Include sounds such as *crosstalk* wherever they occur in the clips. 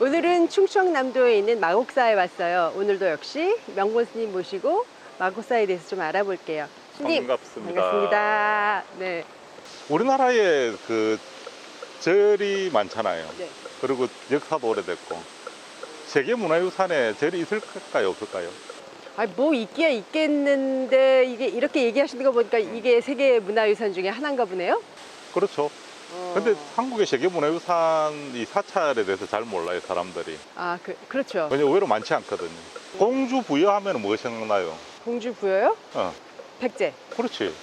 오늘은 충청남도에 있는 마곡사에 왔어요. 오늘도 역시 명본 스님 모시고 마곡사에 대해서 좀 알아볼게요. 스님 반갑습니다. 반갑습니다. 네. 우리나라에 그 절이 많잖아요. 네. 그리고 역사도 오래됐고 세계 문화유산에 절이 있을까요, 없을까요? 아, 뭐 있기야 있겠는데 이게 이렇게 얘기하시는 거 보니까 이게 세계 문화유산 중에 하나인가 보네요. 그렇죠. 어. 근데 한국의 세계 문화유산 이 사찰에 대해서 잘 몰라요, 사람들이. 아, 그, 그렇죠. 왜냐 의외로 많지 않거든요. 공주 부여하면 뭐가 생각나요? 공주 부여요? 어, 백제. 그렇지.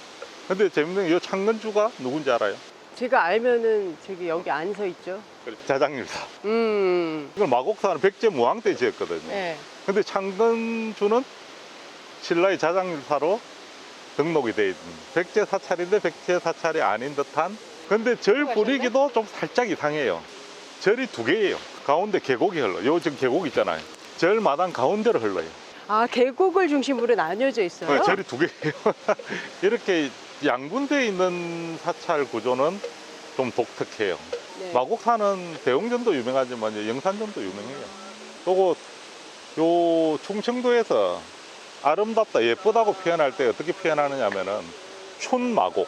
근데 재밌는 게 이 창건주가 누군지 알아요? 제가 알면은 저기 여기 안 서 있죠. 자장일사. 음. 이걸 마곡사는 백제 무왕 때 지었거든요. 네. 근데 창건주는 신라의 자장일사로 등록이 돼 있는 백제 사찰인데 백제 사찰이 아닌 듯한 근데 절 분위기도 좀 살짝 이상해요. 절이 두 개예요. 가운데 계곡이 흘러 요. 지금 계곡 있잖아요. 절 마당 가운데로 흘러요. 아, 계곡을 중심으로 나뉘어져 있어요? 네, 절이 두 개예요. *laughs* 이렇게 양분되어 있는 사찰 구조는 좀 독특해요. 네. 마곡사는 대웅전도 유명하지만 영산전도 유명해요. 그리고 요 충청도에서 아름답다 예쁘다고 표현할 때 어떻게 표현하느냐면은 춘마곡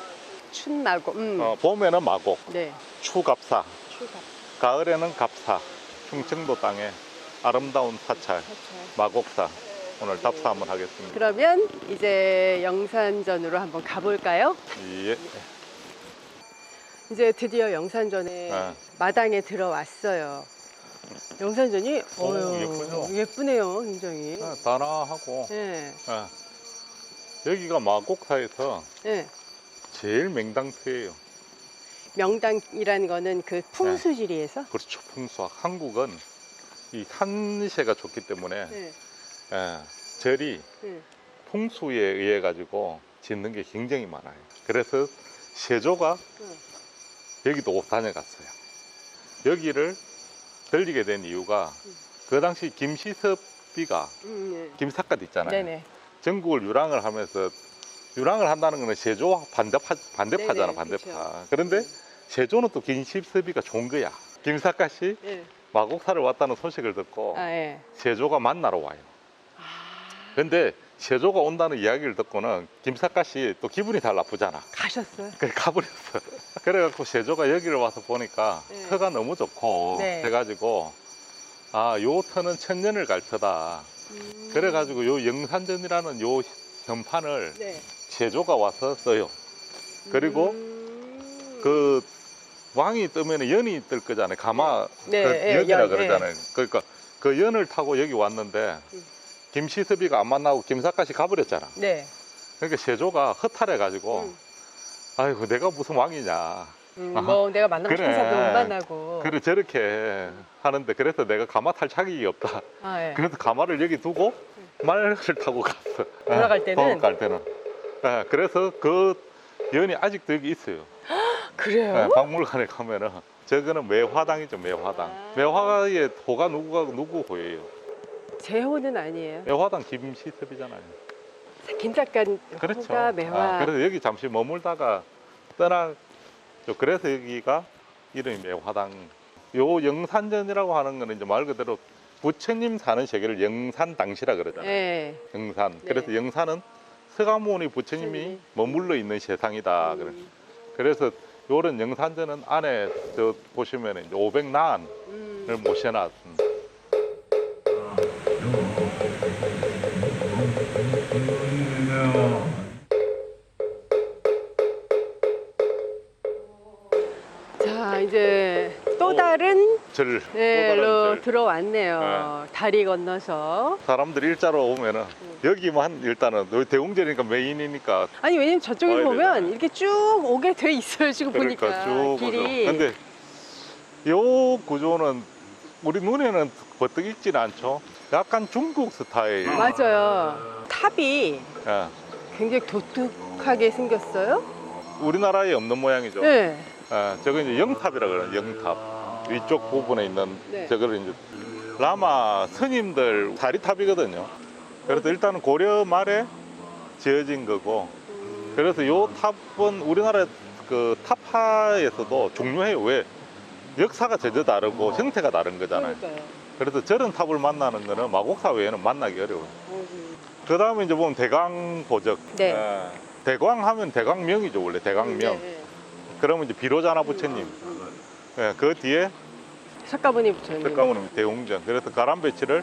춘마고. 음. 어, 봄에는 마곡 네. 추갑사 추가. 가을에는 갑사 충청도 땅에 아름다운 사찰 마곡사 오늘 답사 한번 하겠습니다. 그러면 이제 영산전으로 한번 가볼까요? 예. 이제 드디어 영산전에 네. 마당에 들어왔어요. 영산전이 오, 어휴, 예쁘죠? 예쁘네요, 굉장히. 어, 단아하고 네, 어. 여기가 마곡사에서 네. 제일 맹당터예요. 명당이라는 거는 그 풍수지리에서. 그렇죠. 풍수학. 한국은 이 산세가 좋기 때문에 네, 예, 절이 네. 풍수에 의해 가지고 짓는 게 굉장히 많아요. 그래서 세조가 응. 여기도 다녀갔어요. 여기를 들리게 된 이유가 음. 그 당시 김시섭비가 음, 네. 있잖아요. 네네. 전국을 유랑을 하면서 유랑을 한다는 거는 세조와 반대파, 반대파잖아, 네네, 반대파. 그렇죠. 그런데 세조는 또 김시섭비가 좋은 거야. 김삿갓이 네. 마곡사를 왔다는 소식을 듣고 아, 예. 세조가 만나러 와요. 아, 근데 세조가 온다는 이야기를 듣고는 김삿갓이 또 기분이 잘 나쁘잖아. 가셨어요. 그래 가버렸어. *laughs* 그래갖고 세조가 여기를 와서 보니까 네. 터가 너무 좋고 네. 해가지고 아 요 터는 천년을 갈 터다. 음. 그래가지고 요 영산전이라는 요 현판을 네. 세조가 와서 써요. 그리고 음. 그 왕이 뜨면 연이 뜰 거잖아요. 가마 네, 그 예, 연이라 연, 그러잖아요. 그러니까 그 연을 타고 여기 왔는데 음. 김시섭이가 안 만나고 김삿갓이 가버렸잖아. 네. 그러니까 세조가 허탈해가지고 음. 아이고 내가 무슨 왕이냐. 음. 뭐 내가 만나고 싶은 그래. 사람도 못 만나고. 그래 저렇게 하는데 그래서 내가 가마 탈 자격이 없다. 아, 예. 그래서 가마를 여기 두고 말을 타고 갔어. 돌아갈 때는? 돌아갈 때는. 예, 그래서 그 연이 아직도 여기 있어요. *gasps* 그래요? 예, 박물관에 가면은 저거는 매화당이죠 매화당. 아. 매화의 호가 누구가 누구 호예요? 제호는 아니에요. 매화당 김시섭이잖아요. 김작간 그렇죠. 호가 매화. 아, 그래서 여기 잠시 머물다가 떠나. 그래서 여기가 이름이 매화당. 요 영산전이라고 하는 거는 이제 말 그대로 부처님 사는 세계를 영산 당시라 그러잖아요. 예. 영산. 네. 그래서 영산은 서가모니 부처님이. 머물러 있는 세상이다. 그래. 음, 그래서 요런 영산전은 안에 저 보시면 이제 500난을 음. 모셔놨. 자 이제 또 다른 절. 네, 또 다른 로 절. 들어왔네요. 다리 건너서. 사람들이 일자로 오면은 음. 여기만 일단은 여기 대웅절이니까 메인이니까 아니 왜냐면 저쪽에 와야 보면 되잖아요. 이렇게 쭉 오게 돼 있어요. 지금 그러니까 보니까 쭉 길이. 근데 요 구조는 우리 눈에는 버뜩 익진 않죠. 약간 중국 스타일. 맞아요. 탑이 예. 굉장히 독특하게 생겼어요. 우리나라에 없는 모양이죠. 네. 예, 저거 이제 영탑이라 그래요. 영탑. 위쪽 부분에 있는 네. 저거를 이제 라마 스님들 사리탑이거든요. 그래서 일단은 고려 말에 지어진 거고 그래서 요 탑은 우리나라 그 탑파에서도 중요해요. 왜? 역사가 전혀 다르고 형태가 다른 거잖아요. 그러니까요. 그래서 저런 탑을 만나는 거는 마곡사 외에는 만나기 어려워요. 그 다음에 이제 보면 대광 보적. 네. 예. 대광 하면 대광명이죠, 원래 대광명. 네, 네. 그러면 이제 비로자나 부처님. 예, 그 뒤에 석가모니 부처님. 석가모니 대웅전. 그래서 가람 배치를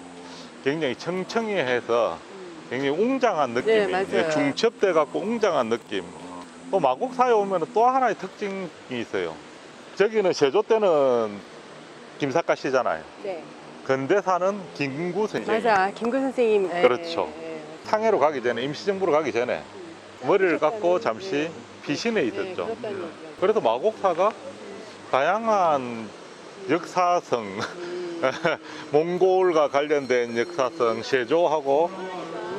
굉장히 청청히 해서 굉장히 웅장한 느낌이 네, 맞아요. 중첩돼 갖고 웅장한 느낌. 또 마곡사에 오면 또 하나의 특징이 있어요. 저기는 세조 때는 김사가 씨잖아요. 네. 근대사는 김구 선생. 맞아. 김구 선생님. 네, 그렇죠. 네, 상해로 가기 전에 임시정부로 가기 전에 머리를 감고 하셨다는, 잠시 네. 피신해 네, 있었죠. 그렇다는 얘기죠. 그래서 마곡사가 다양한 역사성, 음, *laughs* 몽골과 관련된 역사성, 세조하고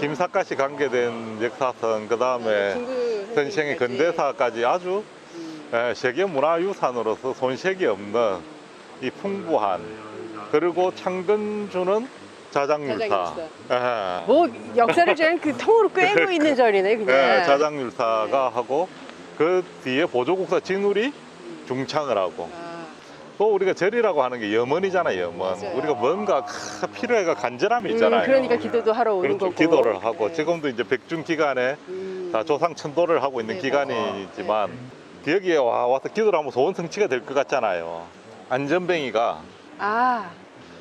김사까지 관계된 역사성, 그 다음에 김구 선생의. 근대사까지 아주 세계 문화유산으로서 손색이 없는 이 풍부한 그리고 자장율사. 예. 뭐 역사를 저는 그 통으로 꿰고 *laughs* 있는 절이네 그냥. 예, 자장율사가 하고 그 뒤에 보조국사 진울이 중창을 하고. 아, 또 우리가 절이라고 하는 게 염원이잖아요 염원. 맞아요. 우리가 뭔가 크, 필요해가 간절함이 음, 있잖아요 그러니까 기도도 하러 오는 그렇죠. 거고. 기도를 하고. 네. 지금도 이제 백중 기간에 음, 다 조상 천도를 하고 있는 네, 기간이지만 여기에 와, 와서 기도를 하면 소원 성취가 될 것 같잖아요. 안전뱅이가. 아,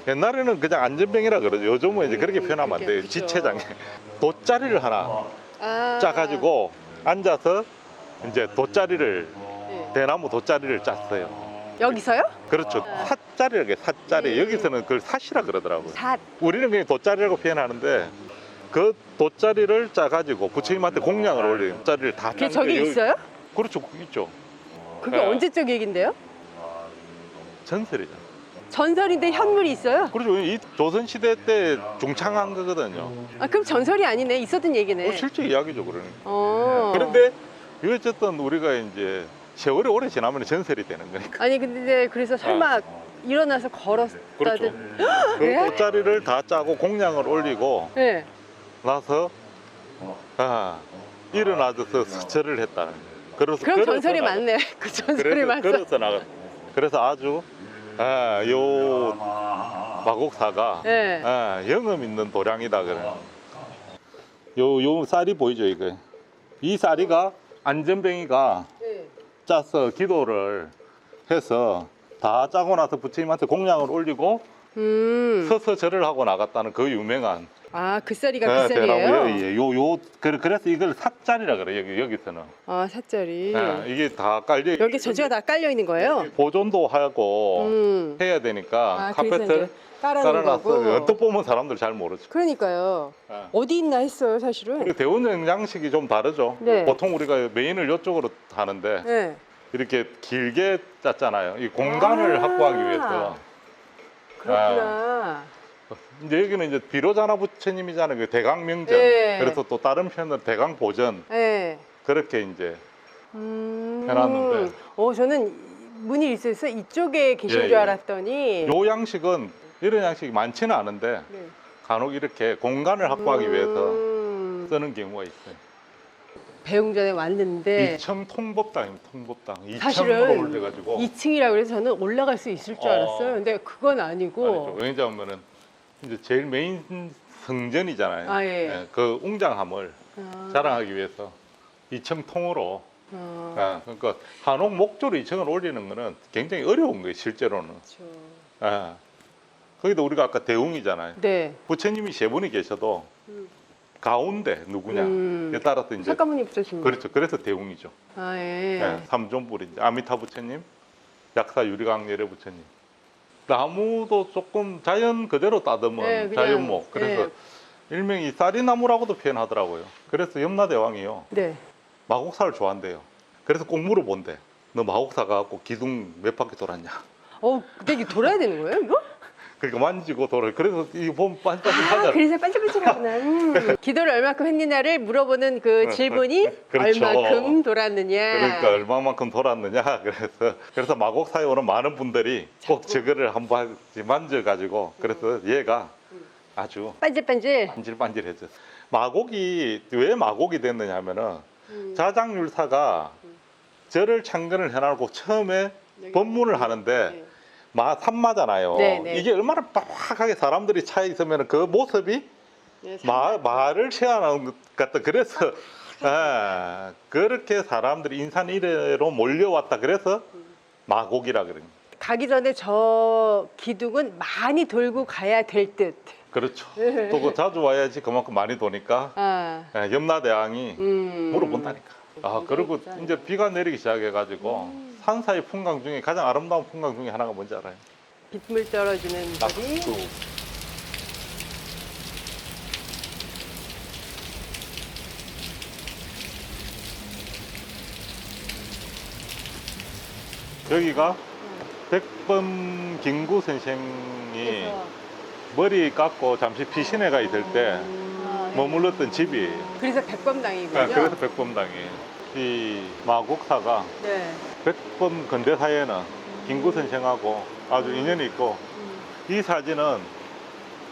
옛날에는 그냥 안전뱅이라 그러죠. 요즘은 이제 그렇게 음, 표현하면 안 돼요. 지체장애. 돗자리를 하나 아. 짜가지고 앉아서 이제 돗자리를 네. 대나무 돗자리를 짰어요. 여기서요? 그렇죠. 해요. 삿자리. 음. 여기서는 그걸 삿이라 그러더라고요. 삿. 우리는 그냥 돗자리라고 표현하는데 그 돗자리를 짜가지고 부처님한테 공양을 올려요. 돗자리를 다 그게 짠 저기 게 여기- 있어요? 그렇죠. 거기 있죠. 그게 네. 언제적 얘긴데요? 전설이죠. 전설인데 현물이 있어요? 그렇죠. 이 조선시대 때 중창한 거거든요. 아, 그럼 전설이 아니네. 있었던 얘기네. 어, 실제 이야기죠. 그러니. 어. 그런데 어쨌든 우리가 이제 세월이 오래 지나면 전설이 되는 거니까. 아니 근데 그래서 설마 일어나서 걸었다든. 그렇죠. 그 그래? 돗자리를 다 짜고 공양을 올리고 네. 나서 아, 일어나서 수철을 했다. 그래서 그럼 전설이 나가- 맞네. *laughs* 그 전설이 그래서 맞어. 걸어서 나가. 그래서 아주 아, 요 마곡사가 네. 아, 영음 있는 도량이다 그래. 요요 쌀이 보이죠 이거. 이 쌀이가 안전뱅이가 네. 짜서 기도를 해서 다 짜고 나서 부처님한테 공양을 올리고 음. 서서 절을 하고 나갔다는 그 유명한 아, 그 쌀이가 네, 그 쌀이에요? 대나무, 예, 예. 요, 요, 그래, 그래서 이걸 삿자리라 그래, 여기, 여기서는. 아. 예, 이게 다 깔려. 여기 전체가 다 깔려 있는 거예요? 보존도 하고 음. 해야 되니까 아, 그래서 카페트를 이제 깔아놓은 거고. 깔아놨어. 언뜻 보면 사람들 잘 모르죠. 그러니까요. 예. 어디 있나 했어요, 사실은. 그리고 대원 양식이 좀 다르죠. 네. 보통 우리가 메인을 이쪽으로 하는데 네. 이렇게 길게 짰잖아요. 이 공간을 아. 확보하기 위해서. 그렇구나. 이제 여기는 이제 비로자나 부처님이잖아요. 그 대강명전. 네. 그래서 또 다른 표현은 대강 보전. 네. 그렇게 이제 음. 해놨는데. 어, 저는 문이 있어서 이쪽에 계신 예, 줄 예. 알았더니. 요 양식은 이런 양식이 많지는 않은데 네. 간혹 이렇게 공간을 확보하기 위해서 음. 쓰는 경우가 있어요. 배웅전에 왔는데 이청 통법당입니다. 통법당. 네. 사실은 이청으로 올려가지고 2층이라 그래서 저는 올라갈 수 있을 줄 어. 알았어요. 근데 그건 아니고. 아니죠. 왜냐하면은 이제 제일 메인 성전이잖아요. 아, 예. 그 웅장함을 아. 자랑하기 위해서 이청 통으로. 아, 아, 그러니까 한옥 목조로 이청을 올리는 거는 굉장히 어려운 거예요. 실제로는. 그렇죠. 아. 거기도 우리가 아까 대웅이잖아요. 네. 부처님이 세 분이 계셔도 음. 가운데 누구냐에 음. 따라서 이제 석가모니 부처님. 그렇죠. 그래서 대웅이죠. 아, 예. 예, 삼존불이 이제 아미타 부처님, 약사 유리강렬의 부처님. 나무도 조금 자연 그대로 따듬은 네, 그냥, 자연목. 그래서 일명이 쌀이나무라고도 표현하더라고요. 그래서 염라대왕이요 네. 마곡사를 좋아한대요. 그래서 꼭 물어본대. 너 마곡사 가고 기둥 몇 바퀴 돌았냐? 어, 근데 이게 돌아야 되는 거예요, 이거? 그러니까 만지고 돌아. 그래서 이거 보면 아. 그래서 반짝반짝하구나. 음. *laughs* 기도를 얼마큼 했느냐를 물어보는 그 질문이 그렇죠. 얼마큼 돌았느냐. 그러니까 얼마만큼 돌았느냐 *laughs* 그래서 그래서 마곡사에 오는 많은 분들이 꼭 저거를 한번 만져가지고 그래서 얘가 아주 반질반질. 반질반질해졌어 마곡이 왜 마곡이 됐느냐 하면은 음. 자장율사가 절을 창건을 해놓고 처음에. 법문을 하는데 네. 마 산마잖아요. 네, 네. 이게 얼마나 빡빡하게 사람들이 차 있으면 그 모습이 네, 마, 말을 체하는 것 같다. 그래서 아, 그렇게 사람들이 인산 이래로 몰려왔다. 그래서 마곡이라 그러는 가기 전에 저 기둥은 많이 돌고 가야 될 듯. 그렇죠. 또 그 자주 와야지 그만큼 많이 도니까 아, 예, 염라대왕이 음. 물어본다니까. 아 그리고 진짜. 이제 비가 내리기 시작해가지고 음. 산사이 풍광 중에 가장 아름다운 풍광 중에 하나가 뭔지 알아요? 빗물 떨어지는 소리. 낙수. 여기가 백범 김구 선생이 그래서 머리 깎고 잠시 피신해가 있을 때 아, 네. 머물렀던 집이에요. 그래서 백범당이군요. 아, 그래서 백범당이 이 마곡사가 네. 백범 근대사에는 김구 선생하고 아주 인연이 있고 음. 이 사진은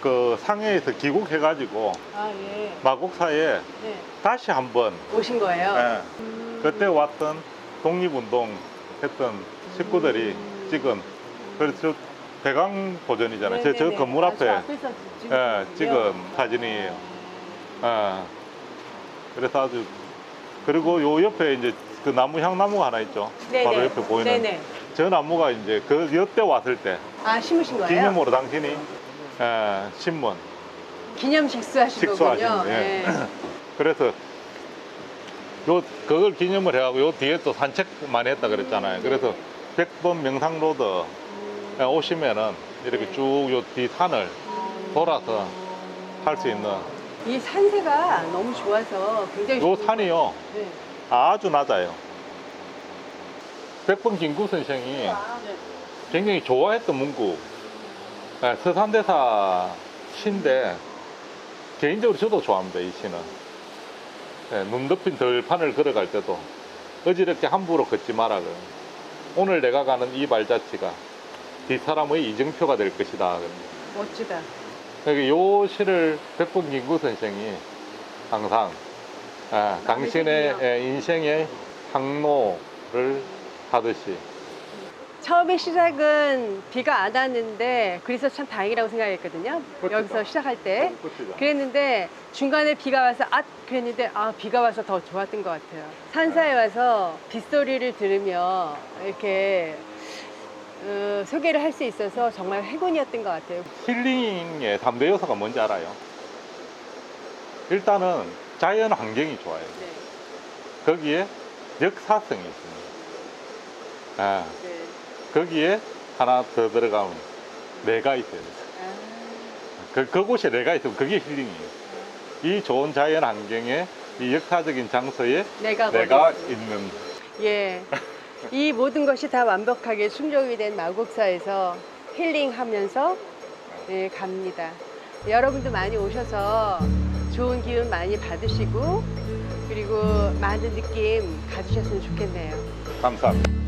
그 상해에서 귀국해가지고 아 예. 마곡사에 네. 다시 한번 오신 거예요. 예, 음. 그때 왔던 독립운동 했던 식구들이 음. 찍은 그래서 대강 보전이잖아요. 저, 저. 건물 아, 앞에 저 앞에서 찍은 예. 찍은 사진이에요. 예. 그래서 아주 그리고 요 옆에 이제 그 나무 향나무가 하나 있죠. 네네. 바로 옆에 보이는 네네. 저 나무가 이제 그 여태 왔을 때 아 심으신 거예요? 기념으로 당신이 예, 신문 기념 식수하신 식수하신 거군요. 예. 네. *clears throat* 그래서 요 그걸 기념을 해가고 요 뒤에 또 산책 많이 했다 그랬잖아요. 그래서 백번 명상로드 에 오시면은 이렇게 네. 쭉요 뒤 산을 돌아서 할 수 있는 이 산세가 너무 좋아서 굉장히 요 좋은 산이요 네. 아주 낮아요. 백번 김구 선생이 네. 굉장히 좋아했던 문구 예, 서산대사 시인데 개인적으로 저도 좋아합니다 이 시는 예, 눈 덮인 들판을 걸어갈 때도 어지럽게 함부로 걷지 마라. 오늘 내가 가는 이 발자취가 뒷사람의 이정표가 될 것이다. 멋지다. 여기 요 시를 백범 김구 선생이 항상 예, 당신의 남으셨군요. 예, 인생의 항로를 하듯이 처음에 시작은 비가 안 왔는데 그래서 참 다행이라고 생각했거든요. 그렇죠. 여기서 시작할 때. 끝이다. 그랬는데 중간에 비가 와서 아 그랬는데 아 비가 와서 더 좋았던 것 같아요. 산사에 와서 빗소리를 들으며 이렇게 어, 소개를 할 수 있어서 정말 행운이었던 것 같아요. 힐링의 3대 요소가 뭔지 알아요? 일단은 자연 환경이 좋아요. 네. 거기에 역사성이 있습니다. 아, 네. 거기에 하나 더 들어가면 내가 있어야 돼요. 아, 그, 그곳에 내가 있으면 그게 힐링이에요. 이 좋은 자연 환경에 이 역사적인 장소에 내가 내가 있는 예. 이 모든 것이 다 완벽하게 충족이 된 마곡사에서 힐링하면서 예, 갑니다. 여러분도 많이 오셔서 좋은 기운 많이 받으시고 그리고 많은 느낌 가지셨으면 좋겠네요. 감사합니다.